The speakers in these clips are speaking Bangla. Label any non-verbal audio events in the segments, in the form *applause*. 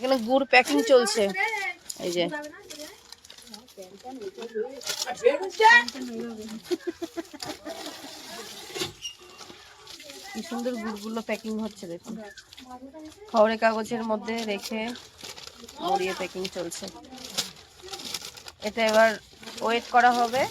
এখানে গুড় প্যাকিং চলছে। এই যে। কি সুন্দর গুড়গুলো প্যাকিং হচ্ছে, দেখুন। খবরের কাগজের মধ্যে রেখে মরিয়ে প্যাকিং চলছে। এটা এবার ওয়েট করা হবে।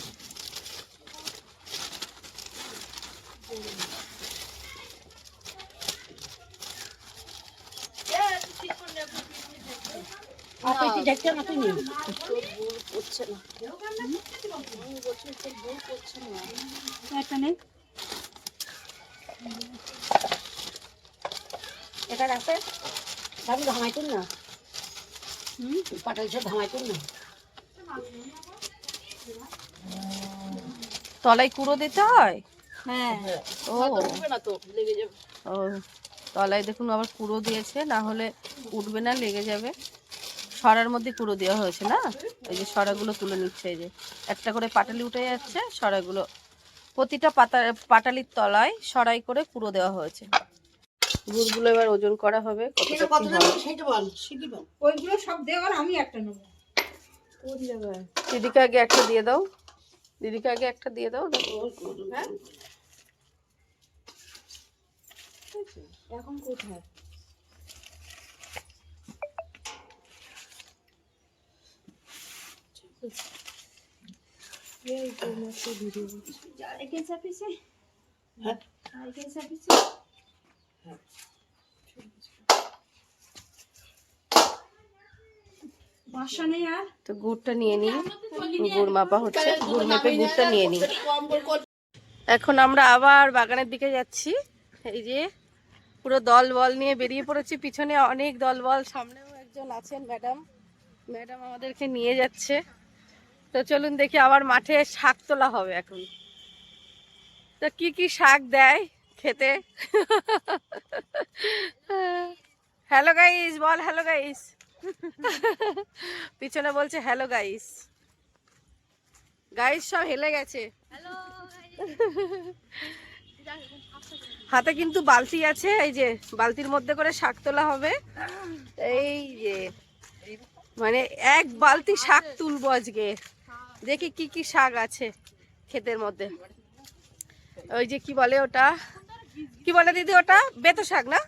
এটা আছে আমি ধামাই তুল না। পাটাল সব ধামাই তুল না। তলায় কুড়ো দিতে হয়? হ্যাঁ। ও। ও তলায় দেখুন আবার কুড়ো দিয়েছে না হলে উঠবে না লেগে যাবে। সরার মধ্যে কুড়ো দেওয়া হয়েছে না? ওই যে সরাগুলো তুলে নিচ্ছে এই যে। একটা করে পাটালি উঠে যাচ্ছে সরাগুলো প্রতিটা পাতা পাটালির তলায় সরাই করে কুড়ো দেওয়া হয়েছে। গুড়গুলো এবার ওজন করা হবে ওইগুলো সব দেওয়ার আমি একটা নেব। দিদিকে আগে একটা দিয়ে দাও। দিদিকে আগে একটা দিয়ে দাও হ্যাঁ? এখন কোথায় এখানে চাপিছে হ্যাঁ এখানে চাপিছে বাসা নেই আর তো গুড়টা নিয়ে নিই। গুড় মাপা হচ্ছে। গুড় মেপে গুড়টা নিয়ে নিই। এখন আমরা আবার বাগানের দিকে যাচ্ছি। এই যে পুরো দল বল নিয়ে বেরিয়ে পড়েছি। পিছনে অনেক দল বল সামনেও একজন আছেন ম্যাডাম। ম্যাডাম আমাদেরকে নিয়ে যাচ্ছে। তো চলুন দেখি আবার মাঠে শাক তোলা হবে এখন। তো কি কি শাক দেয় খেতে? হ্যালো গাইস বল হ্যালো গাইস পিছনে বলছে হ্যালো গাইস গাইস সব হেলে গেছে। হাতে কিন্তু বালতি আছে এই যে বালতির মধ্যে করে শাক তোলা হবে। এই যে মানে এক বালতি শাক তুলবো আজকে। দেখি কি কি শাক আছে ক্ষেতের মধ্যে। ওই যে কি বলে ওটা? কি বলে দিদি ওটা? বেতো শাক না?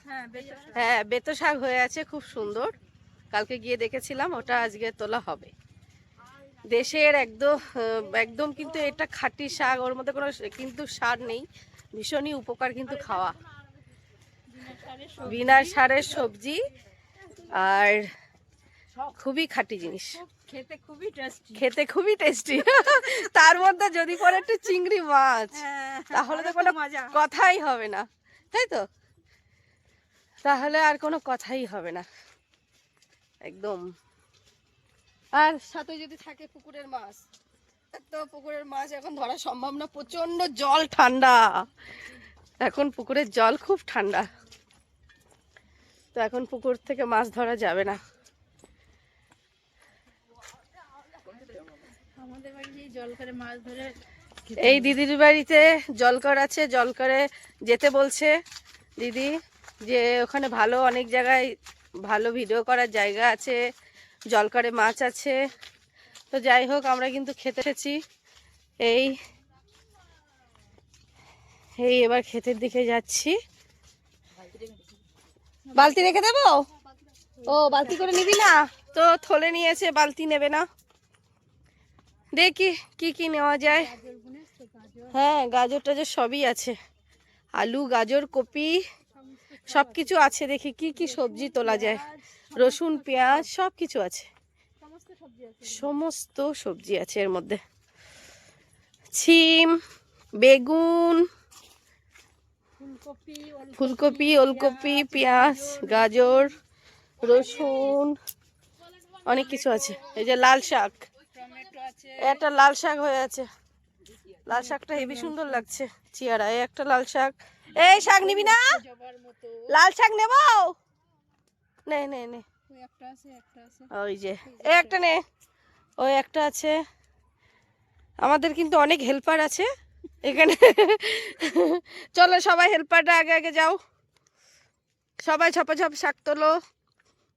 হ্যাঁ বেতো শাক। হয়ে আছে খুব সুন্দর। কালকে গিয়ে দেখেছিলাম ওটা আজকে তোলা হবে। দেশের একদম একদম কিন্তু এটা খাঁটি শাক ওর মধ্যে কোনো কিন্তু সার নেই। ভীষণই উপকার কিন্তু খাওয়া। বিনা সারের সবজি। আর খুবই খাঁটি জিনিস। খেতে খুবই টেস্টি খেতে খুবই টেস্টি *laughs* তার মধ্যে যদি পরে একটু চিংড়ি মাছ হ্যাঁ, তাহলে তো কোনো কথাই হবে না। তাই তো? তাহলে আর কোনো কথাই হবে না। একদম। আর সাথে যদি থাকে পুকুরের মাছ তো পুকুরের মাছ এখন ধরা সম্ভব না। প্রচণ্ড জল ঠান্ডা। এখন পুকুরের জল খুব ঠান্ডা। তো এখন পুকুর থেকে মাছ ধরা যাবে না। আমাদের বাড়ি যে জল করে মাছ ধরে এই দিদির বাড়িতে জলকর আছে জলকরে যেতে বলছে দিদি যে ওখানে ভালো অনেক জায়গায় ভালো ভিডিও করার জায়গা আছে জলকরে মাছ আছে। তো যাই হোক আমরা কিন্তু খেতে এসেছি। এই এই এবার ক্ষেতের দিকে যাচ্ছি। বালতি রেখে দেবো? ও বালতি করে নিবি না? তো থলে নিয়েছে বালতি নেবে না? দেখি কি কি নেওয়া যায়। হ্যাঁ গাজর টাজর সবই আছে। আলু, গাজর, কপি সব কিছু আছে দেখি কি কি সবজি তোলা যায়। রসুন, পেঁয়াজ সব কিছু আছে। সমস্ত সবজি আছে এর মধ্যে। ছিম, বেগুন, ফুলকপি, ওলকপি, পেঁয়াজ, গাজর, রসুন, অনেক কিছু আছে। এই যে লাল শাক। একটা লাল শাক হয়ে আছে। লাল শাকটা হেবি সুন্দর লাগছে। চেয়ারা, এই একটা লাল শাক। এই শাক নিবি না? লাল শাক নেব? নে নে নে। ওই যে, এই একটা নে। ওই একটা আছে। আমাদের কিন্তু অনেক হেল্পার আছে। এখানে *laughs* চলো সবাই হেল্পারটা আগে আগে যাও। সবাই ছপা ছপ শাক তোলো।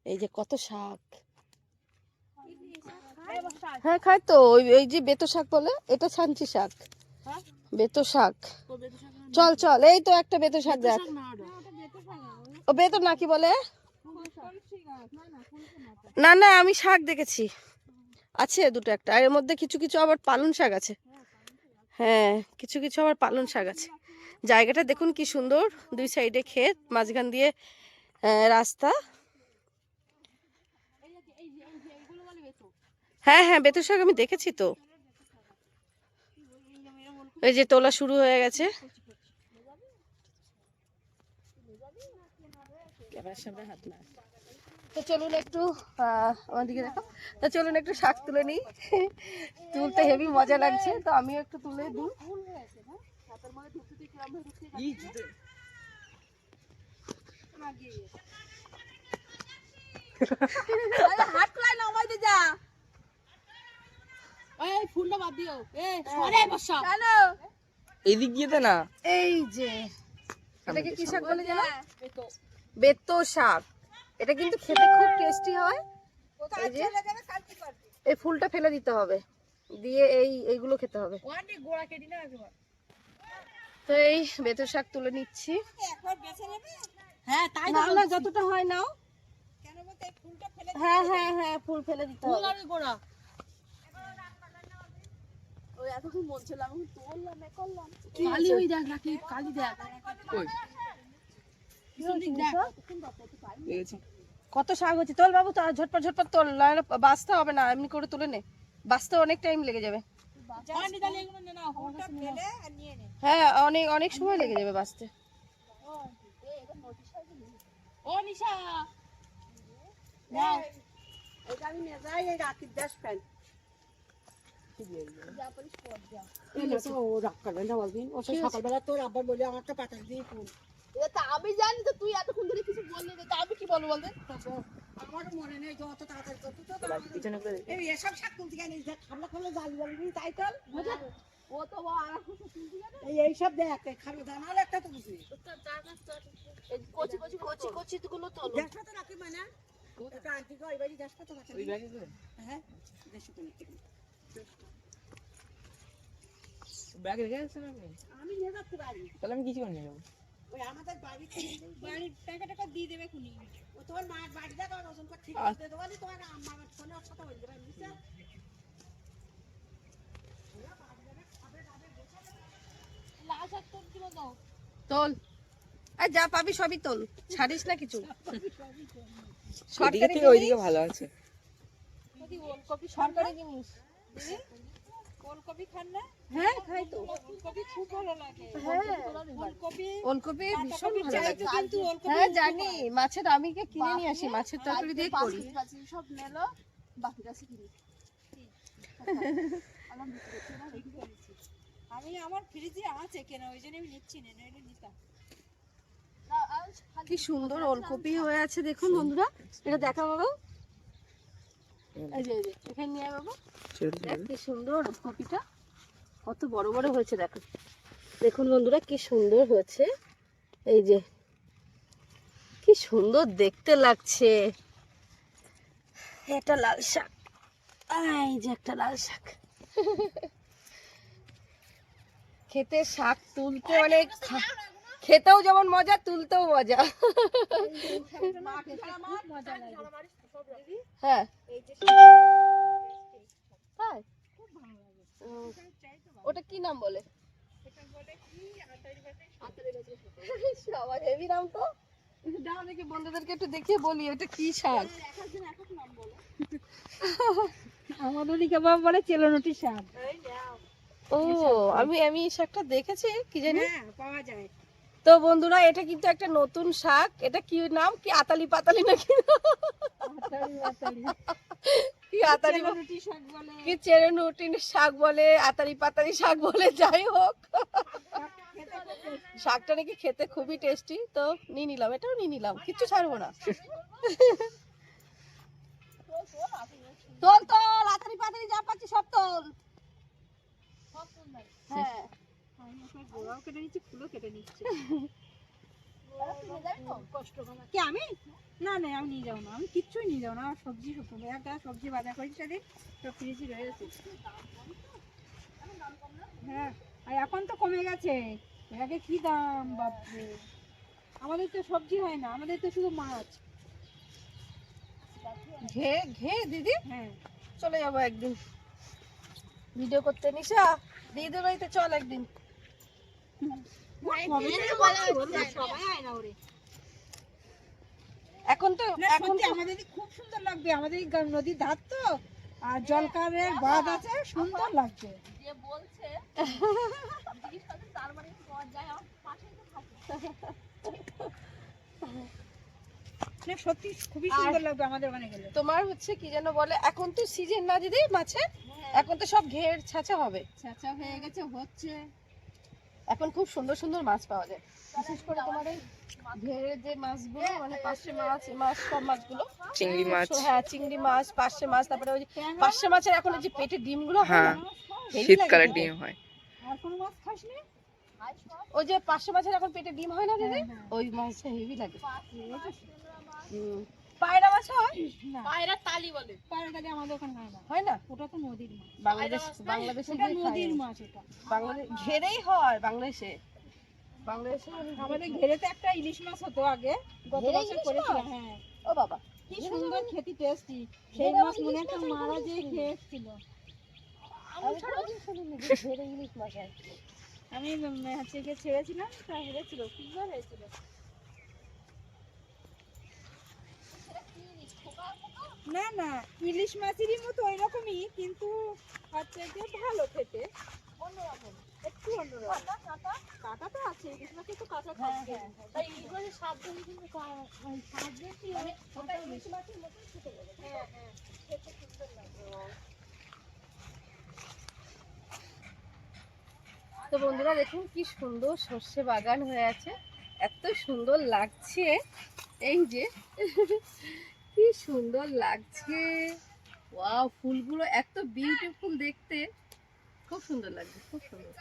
এই যে কত শাক। হ্যাঁ খায় তো। ওই ওই যে বেতো শাক বলে এটা ছাঞ্চি শাক। বেতো শাক। চল চল এই তো একটা বেতো শাক দেখ। ও বেতো না কি বলে? না না আমি শাক দেখেছি। আছে দুটো একটা এর মধ্যে কিছু কিছু আবার পালন শাক আছে। হ্যাঁ কিছু কিছু আবার পালন শাক আছে। জায়গাটা দেখুন কি সুন্দর দুই সাইডে ক্ষেত মাঝখান দিয়ে রাস্তা। হ্যাঁ হ্যাঁ বেতর শাক আমি দেখেছি তো। এই যে তোলা শুরু হয়ে গেছে। তো চলুন একটু আমার দিকে চলুন একটু শাক তুলে নিই। তুলতে হেভি মজা লাগছে। তো আমিও একটু তুলে দিই। এই ফুলটা বাদ দিও। এ সরে বসা। এদিক দিয়ে না। এই যে এটাকে কি শাক বলে জানো? বেতো। শাক। এটা কিন্তু খেতে খুব টেস্টি হয়। এই যে এই ফুলটা ফেলে দিতে হবে। দিয়ে এই এইগুলো খেতে হবে। তো এই বেতো শাক তুলে নিচ্ছি। হ্যাঁ তাই না না যতটা হয় নাও। হ্যাঁ হ্যাঁ হ্যাঁ ফুল ফেলে দিতে হবে। আমি গোড়া কালি ওই দেখ নাকি কালি দেখ। কই? কত শাক হচ্ছে? তোল বাবু তো ঝটপট ঝটপট তোল নাহলে বাঁচতে হবে না এমনি করে তুলে নে। বাঁচতে অনেক টাইম লেগে যাবে। হ্যাঁ অনেক অনেক সময় লেগে যাবে বাঁচতে। ও নিশা! নাও এটা আমি নিয়ে যাই এই ফ্যান ও রাগ করবে না বলবিন ও সেই সকালবেলা তোর আব্বার বলে আমারটা পাঠাস দিয়ে ফুল আমি জানি তো তুই এতক্ষণ ধরে কিছু বললি না তা আমি কি বলব বলতে আমার মনে নেই যত তাড়াতাড়ি করতে তো এই এসব শাক তুলতে গেলে খাবলা খাবলা জালি জালি তাই তো? ও তো আর এই এইসব দেখ খাবলা জানালে একটা তো বুঝি কচি কচি কচি কচি গুলো তো দেশটা তো রাখি মানে? এটা আন্টি গো এবারই দেশটা তো রাখি। হ্যাঁ দেশটা তো ব্যাগ রেখে আসছেন আপনি? আমি নিয়ে যাচ্ছি বাড়ি। তাহলে আমি কিছু করে নিয়ে যাব। ওই আমাদের বাড়ি বাড়ির টাকা টাকা দিয়ে দেবে ও তোমার বাড়ি দেখো ওজন ঠিক। করে দেবো। নি তোমার আমার ফোনে ওর সাথে বুঝছ কিলো দাও। তোল। আর যা পাবি সবই তোল। ছাড়িস না কিছু। ওইদিকে থেকে ওইদিকে ভালো আছে। সরকারি জিনিস। ওলকপি খান না? হ্যাঁ খাই তো। ওলকপি খুব ভালো লাগে। হ্যাঁ। ওলকপি ওলকপি ভীষণ ভালো লাগে। কিন্তু হ্যাঁ জানি। মাছের আমিকে কিনে নিয়ে আসি মাছের তরকারি দিয়ে করি। সব নেলো বাকি আছে কিনি। আমি আমার ফ্রিজে আছে কেন ওই জন্য আমি নিচ্ছি না নইলে নিতাম। কি সুন্দর ওলকপি হয়ে আছে দেখুন বন্ধুরা। এটা দেখা বাবু। যে, এখানে নিয়ে আয় দেখ কি সুন্দর ওলকপিটা কত বড় বড় হয়েছে দেখো। দেখুন বন্ধুরা কি সুন্দর হয়েছে। এই যে কি সুন্দর দেখতে লাগছে। এটা লাল শাক। এই যে একটা লাল শাক। খেতে শাক তুলতে অনেক খেতেও যেমন মজা তুলতেও মজা। হ্যাঁ। ওটা কি নাম বলে? সবার হেভি নাম তো। দাও দেখি বন্ধুদেরকে একটু দেখিয়ে বলি ওটা কি শাক? আমার ওদিকে বাবা বলে চেলনটি শাক। ও আমি আমি শাকটা দেখেছি কি জানি? হ্যাঁ পাওয়া যায়। তো বন্ধুরা এটা কিন্তু একটা নতুন শাক। এটা কি নাম? কি আতালি পাতালি নাকি? কি আতালি পা- চেলনটি শাক বলে? কি চেরনুটিন শাক বলে আতারি পাতারি শাক বলে যাই হোক। শাকটা নাকি খেতে খুবই টেস্টি তো নিয়ে নিলাম এটাও নিয়ে নিলাম কিচ্ছু ছাড়বো না তোল তোল আতারি পাতারি যা পাচ্ছি সব তোল হ্যাঁ আমি ওখানে গোড়াও কেটে নিচ্ছি ফুলও কেটে নিচ্ছি। কষ্ট আমি? না না আমি নিয়ে যাব না। আমি কিচ্ছুই নিয়ে যাব না আমার সবজি শুকনো। একটা সবজি বাজার করি সেদিন সব ফ্রিজে রয়েছে হ্যাঁ আর এখন তো কমে গেছে। এর আগে কি দাম বাপরে। আমাদের তো সবজি হয় না আমাদের তো শুধু মাছ। ঘে ঘে দিদি। হ্যাঁ। চলে যাব একদিন। ভিডিও করতে নিশা। দিদির বাড়িতে চল একদিন। এখন তো এখন সত্যি তো আমাদের খুব সুন্দর লাগবে। আমাদের নদীর ধার তো। আর জলকারের বাঁধ আছে সুন্দর লাগছে। যে বলছে *laughs* তার মানে যায় আমার পাশেই থাকে। না সত্যি খুবই সুন্দর লাগবে আমাদের ওখানে গেলে। তোমার হচ্ছে কি যেন বলে এখন তো সিজন না দিদি মাছের? এখন তো সব ঘের ছাঁচা হবে। চাচা হয়ে গেছে হচ্ছে। এখন খুব সুন্দর সুন্দর মাছ পাওয়া যায়। বিশেষ করে তোমার এই ঘেরের যে মাছগুলো মানে পার্শে মাছ মাছ সব মাছগুলো। চিংড়ি মাছ। হ্যাঁ চিংড়ি মাছ পার্শে মাছ তারপরে ওই যে পার্শে মাছের এখন ওই যে পেটে ডিমগুলো হয় হ্যাঁ হেভি শীতকালে ডিম হয়। আর কোনো মাছ খাস নি ওই যে পার্শে মাছের এখন পেটে ডিম হয় না দিদি? হ্যাঁ, হ্যাঁ। ওই মাছটা হেভি লাগে। পায়রা মাছ হয়? পায়রা তালি বলে। পায়রাটাকে আমাদের ওখানে হয় না। হয় না? ওটা তো নদীর মাছ। বাংলাদেশ বাংলাদেশে গিয়ে খায় নদীর মাছ ওটা। বাংলাদেশ ঘেরেই হয় বাংলাদেশে। বাংলাদেশে আমাদের ঘেরেতে একটা ইলিশ মাছ হতো আগে। গত বছর করেছিলাম হ্যাঁ। ও বাবা। কি সুন্দর খেতে টেস্টি সেই মাছ মনে একটা মারা আমি যে খেয়ে এসেছিল। আমি হচ্ছে গিয়ে ছেড়েছিলাম তা হেরেছিল সুন্দর হয়েছিল? না না ইলিশ মাছেরই মতো ওই রকমই কিন্তু হচ্ছে গিয়ে ভালো খেতে। অন্যরকম একটু অন্যরকম। কাঁটা তো আছে ইলিশ মাছের তো কাঁটা থাকে। তাই ইলিশ মাছের স্বাদ ধরে কিন্তু স্বাদ বেশি মানে ইলিশ মাছের মতোই খেতে হ্যাঁ হ্যাঁ। খেতে সুন্দর লাগে। তো বন্ধুরা দেখুন কি সুন্দর সর্ষে বাগান হয়ে আছে। এত সুন্দর লাগছে। এই যে কি সুন্দর লাগছে। ওয়াও ফুলগুলো এত বিউটিফুল দেখতে। খুব সুন্দর লাগছে খুব সুন্দর।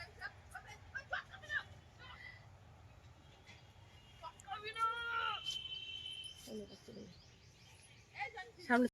সামনে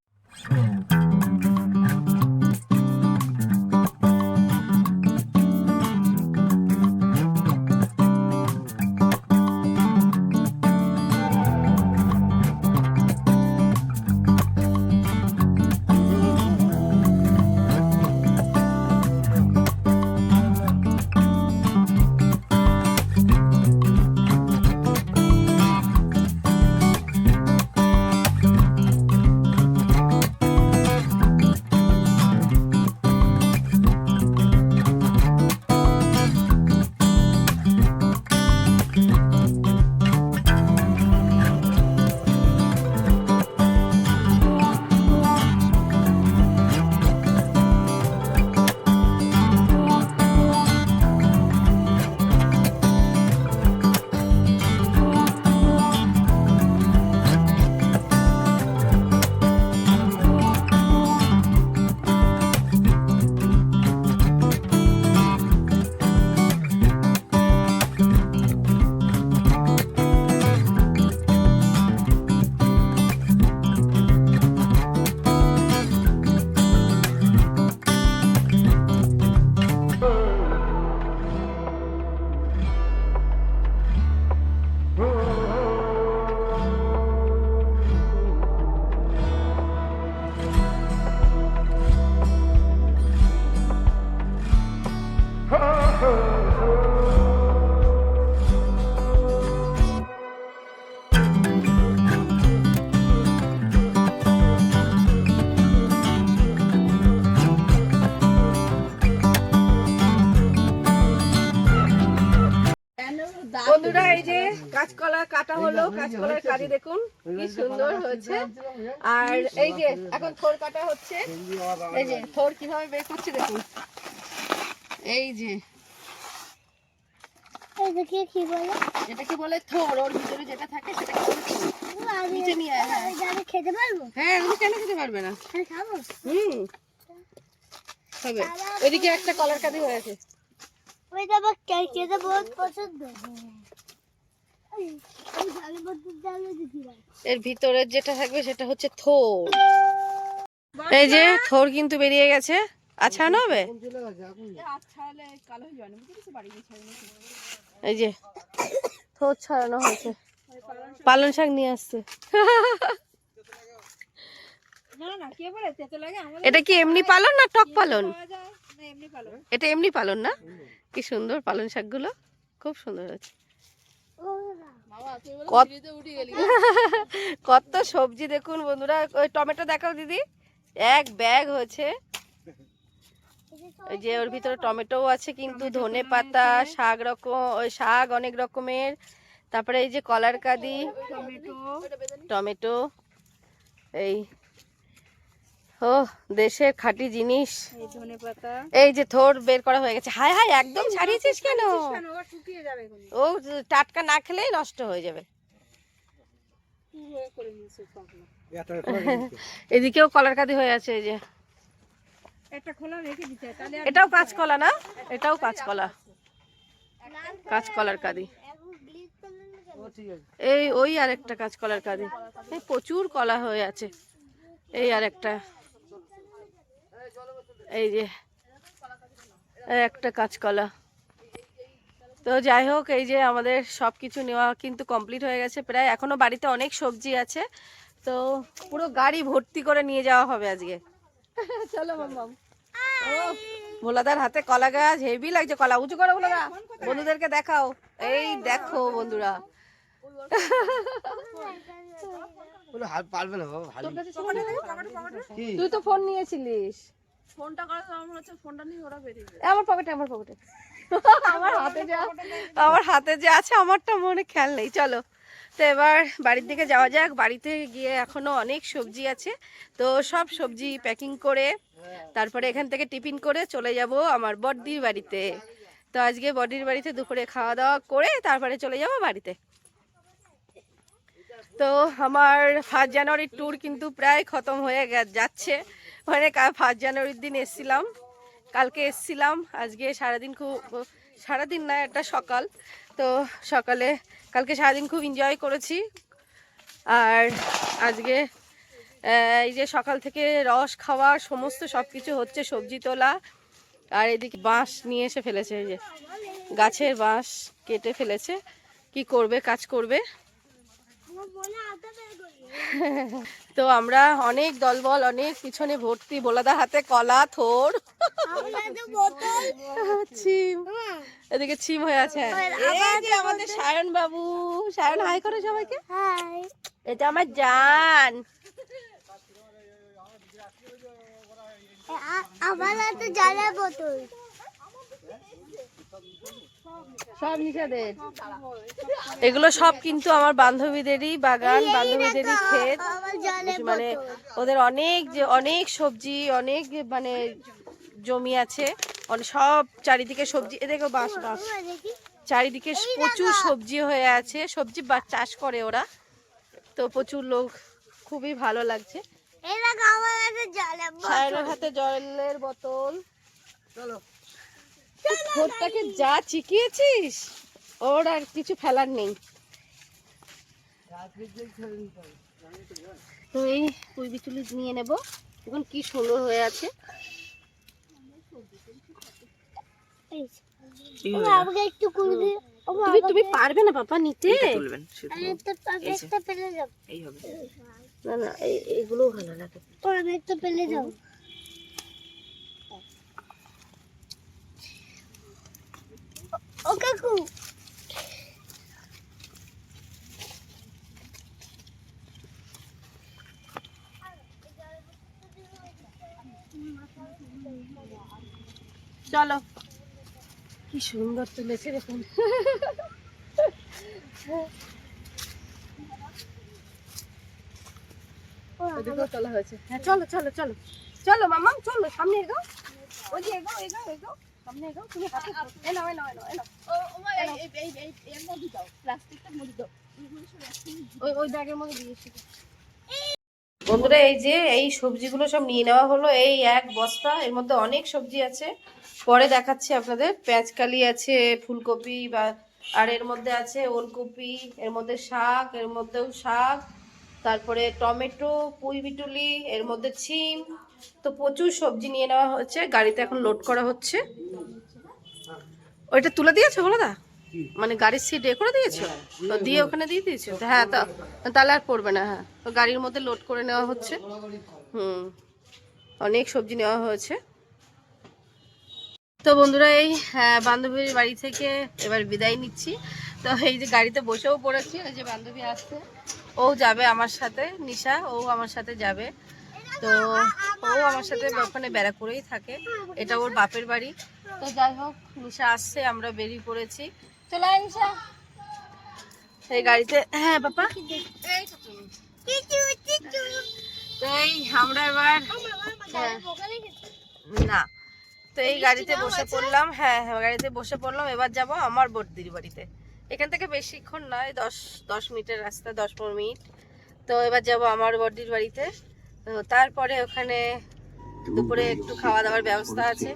দেখুন কি সুন্দর হয়েছে। আর এই যে এখন থোর কাটা হচ্ছে। এই যে থোর কীভাবে বের করছে দেখুন। এই যে এটাকে কি বলে? এটা কি বলে থোর? ওর ভিতরে যেটা থাকে সেটা কি বলে থোর। নিচে নিয়ে আয়, হ্যাঁ। আমি খেতে পারব? হ্যাঁ কেন খেতে পারবে না? আমি খাব। হুম হবে। ওইদিকে একটা কলার কাঁদি হয়ে আছে। ওইটা আমার খেতে বহুত পছন্দ। এর ভিতরের যেটা থাকবে সেটা হচ্ছে থোর। এই যে, থোর কিন্তু বেরিয়ে গেছে। হবে আচ্ছা গেছে এই যে, থোর ছাড়ানো হয়েছে। পালন শাক নিয়ে আসছে। এটা কি এমনি পালন না টক পালন? এটা এমনি পালন না? কি সুন্দর পালন শাকগুলো। খুব সুন্দর আছে *laughs* কত- সবজি দেখুন বন্ধুরা। ওই টমেটো দেখাও দিদি। এক ব্যাগ হয়েছে। ওই যে ওর ভিতরে টমেটোও আছে কিন্তু ধনে পাতা শাক রকম ওই শাক অনেক রকমের। তারপরে এই যে কলার কাদি টমেটো। টমেটো এই ও দেশের খাঁটি জিনিস। এই যে থোর বের করা হয়ে গেছে। হায় হায় একদম ছাড়িয়েছিস কেন? ও টাটকা না খেলেই নষ্ট হয়ে যাবে। *laughs* এদিকেও কলার কাদি হয়ে আছে এই যে। এটাও কাঁচকলা না? এটাও কাঁচকলা। কাঁচকলার কাদি। এই ওই আর একটা কাঁচকলার কাদি। প্রচুর কলা হয়ে আছে। এই আর একটা এই যে একটা কাঁচকলা। তো যাই হোক এই যে আমাদের সব কিছু নেওয়া কিন্তু কমপ্লিট হয়ে গেছে। প্রায় এখনও বাড়িতে অনেক সবজি আছে। তো পুরো গাড়ি ভর্তি করে নিয়ে যাওয়া হবে আজকে। চলো ও ভোলাদার হাতে কলা গাছ হেভি লাগছে। কলা উঁচু করো ভোলাদা। বন্ধুদেরকে দেখাও। এই দেখো বন্ধুরা। তুই তো ফোন নিয়েছিলিস। ফোনটা করে তো আমার হচ্ছে ফোনটা নিয়ে ওরা বেরিয়ে আমার পকেটে আমার পকেটে আমার হাতে যা আমার হাতে যে আছে, আমারটা মনে খেয়াল নেই। চলো, তো এবার বাড়ির দিকে যাওয়া যাক। বাড়িতে গিয়ে এখনও অনেক সবজি আছে। তো সব সবজি প্যাকিং করে তারপরে এখান থেকে টিফিন করে চলে যাব আমার বড়দির বাড়িতে। তো আজকে বড়দির বাড়িতে দুপুরে খাওয়া দাওয়া করে তারপরে চলে যাব বাড়িতে। তো আমার ফার্স্ট জানুয়ারির ট্যুর কিন্তু প্রায় খতম হয়ে যাচ্ছে। মানে ফার্স্ট জানুয়ারির দিন এসছিলাম। কালকে এসছিলাম। আজকে সারাদিন খুব, সারাদিন না, একটা সকাল। তো সকালে কালকে সারাদিন খুব এনজয় করেছি। আর আজকে এই যে সকাল থেকে রস খাওয়া, সমস্ত সব কিছু হচ্ছে সবজি তোলা। আর এদিকে বাঁশ নিয়ে এসে ফেলেছে, এই যে গাছের বাঁশ কেটে ফেলেছে। কি করবে, কাজ করবে। *laughs* তো আমরা অনেক দলবল, অনেক পিছনে ভর্তি, বোলাদা হাতে কলা, থোর। ছিম এদিকে ছিম হয়ে আছে। আমাদের সায়ন বাবু। সায়ন হাই করে সবাইকে। এটা আমার জান। আমার হাতে জলের বোতল। সব এগুলো সব কিন্তু আমার বান্ধবীদেরই বাগান বান্ধবীদেরই ক্ষেত। মানে ওদের অনেক যে অনেক সবজি অনেক মানে জমি আছে। অনেক সব চারিদিকে সবজি। বাঁশ বাঁশ। দেখি চারিদিকে প্রচুর সবজি হয়ে আছে। সবজি বা- চাষ করে ওরা। তো প্রচুর লোক খুবই ভালো লাগছে। হাতে জলের বোতল। সায়নের হাতে জলের বোতল। ভোরটাকে যা চিকিয়েছিস ওর আর কিছু ফেলার নেই। তো এই পুঁই বিচুলি নিয়ে নেব। এখন কি সুন্দর হয়ে আছে। তুমি তুমি পারবে না বাবা নিতে। না না এই- এগুলোও ভালো লাগে। একটা পেলে যাও ও কাকু চলো। কি সুন্দর তুলেছে দেখুন। হয়েছে। হ্যাঁ চলো চলো চলো। চলো মামা চলো, সামনে এগো। ওই যে এগো এগো এগো। সামনে এগো তুমি হাতে এ নাও এ নাও এ নাও, এ নাও। ও ও মা এই এই এই এই এর মধ্যে দাও। প্লাস্টিকটার মধ্যে দাও। ওই ওই ব্যাগের মধ্যে দিয়েছি বন্ধুরা এই যে এই সবজিগুলো সব নিয়ে নেওয়া হলো। এই এক বস্তা এর মধ্যে অনেক সবজি আছে। পরে দেখাচ্ছি আপনাদের। পেঁয়াজকালি আছে ফুলকপি বা আর এর মধ্যে আছে ওলকপি এর মধ্যে শাক এর মধ্যেও শাক। তারপরে টমেটো পুঁই বিটুলি এর মধ্যে ছিম তো প্রচুর সবজি নিয়ে নেওয়া হচ্ছে গাড়িতে এখন লোড করা হচ্ছে। ওইটা তুলে দিয়েছ বলো দা মানে গাড়ির সিট এ করে দিয়েছ? তো দিয়ে ওখানে দিয়ে দিয়েছ? হ্যাঁ তা তাহলে আর পড়বে না হ্যাঁ। তো গাড়ির মধ্যে লোড করে নেওয়া হচ্ছে। হুম অনেক সবজি নেওয়া হয়েছে। তো বন্ধুরা এই হ্যাঁ, বান্ধবীর বাড়ি থেকে এবার বিদায় নিচ্ছি। তো এই যে গাড়িতে বসেও পড়েছি ওই যে বান্ধবী আসছে। ও যাবে আমার সাথে নিশা ও আমার সাথে যাবে। তো ও আমার সাথে ওখানে বেড়া করেই থাকে। এটা ওর বাপের বাড়ি। তো যাই হোক, নিশা আসছে, আমরা বেরিয়ে পড়েছি। চলে নিশা। এই গাড়িতে হ্যাঁ বাবা। তো এই আমরা এবার হ্যাঁ। না, তো এই গাড়িতে বসে পড়লাম হ্যাঁ হ্যাঁ গাড়িতে বসে পড়লাম। এবার যাব আমার বর্দির বাড়িতে। এখান থেকে বেশিক্ষণ নয়, দশ দশ মিনিটের রাস্তা, দশ পনেরো মিনিট। তো এবার যাব আমার বর্দির বাড়িতে। তো তারপরে ওখানে দুপুরে একটু খাওয়া দাওয়ার ব্যবস্থা আছে।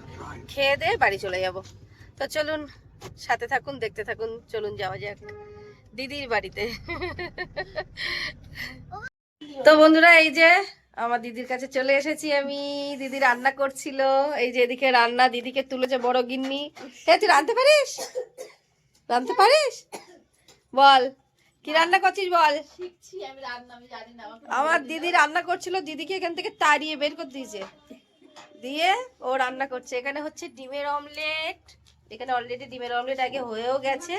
খেয়ে দিয়ে বাড়ি চলে যাব। তো চলুন, সাথে থাকুন, দেখতে থাকুন, চলুন যাওয়া যাক দিদির বাড়িতে। তো বন্ধুরা, এই যে আমার দিদির কাছে চলে এসেছি আমি। দিদি রান্না করছিল। এই যে এদিকে রান্না, দিদিকে তুলেছে বড় গিন্নি। হ্যাঁ তুই রাঁধতে পারিস? রাঁধতে পারিস? বল। কি রান্না করছিস বল? শিখছি আমি রান্না আমি জানি না আমার দিদি রান্না করছিল দিদিকে এখান থেকে তাড়িয়ে বের করে দিয়েছে। দিয়ে ও রান্না করছে। এখানে হচ্ছে ডিমের অমলেট। এখানে অলরেডি ডিমের অমলেট আগে হয়েও গেছে।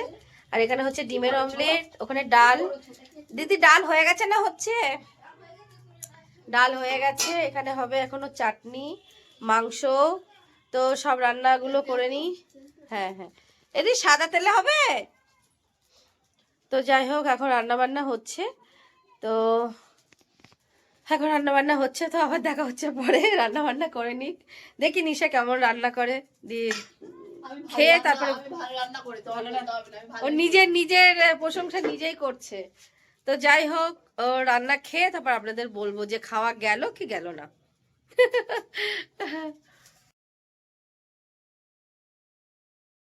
আর এখানে হচ্ছে ডিমের অমলেট ওখানে ডাল। দিদি ডাল হয়ে গেছে না হচ্ছে? ডাল হয়ে গেছে। এখানে হবে এখনও চাটনি মাংস। তো সব রান্নাগুলো করে নিই হ্যাঁ হ্যাঁ। এদি সাদা তেলে হবে? তো যাই হোক এখন রান্না বান্না হচ্ছে। তো এখন রান্না বান্না হচ্ছে তো আবার দেখা হচ্ছে পরে। *laughs* রান্না বান্না করে নিক। দেখি নিশা কেমন রান্না করে। দিয়ে খেয়ে তারপরে না ও নিজের নিজের প্রশংসা নিজেই করছে। তো যাই হোক ও রান্না খেয়ে তারপর আপনাদের বলব যে খাওয়া গেল কি গেল না। *laughs*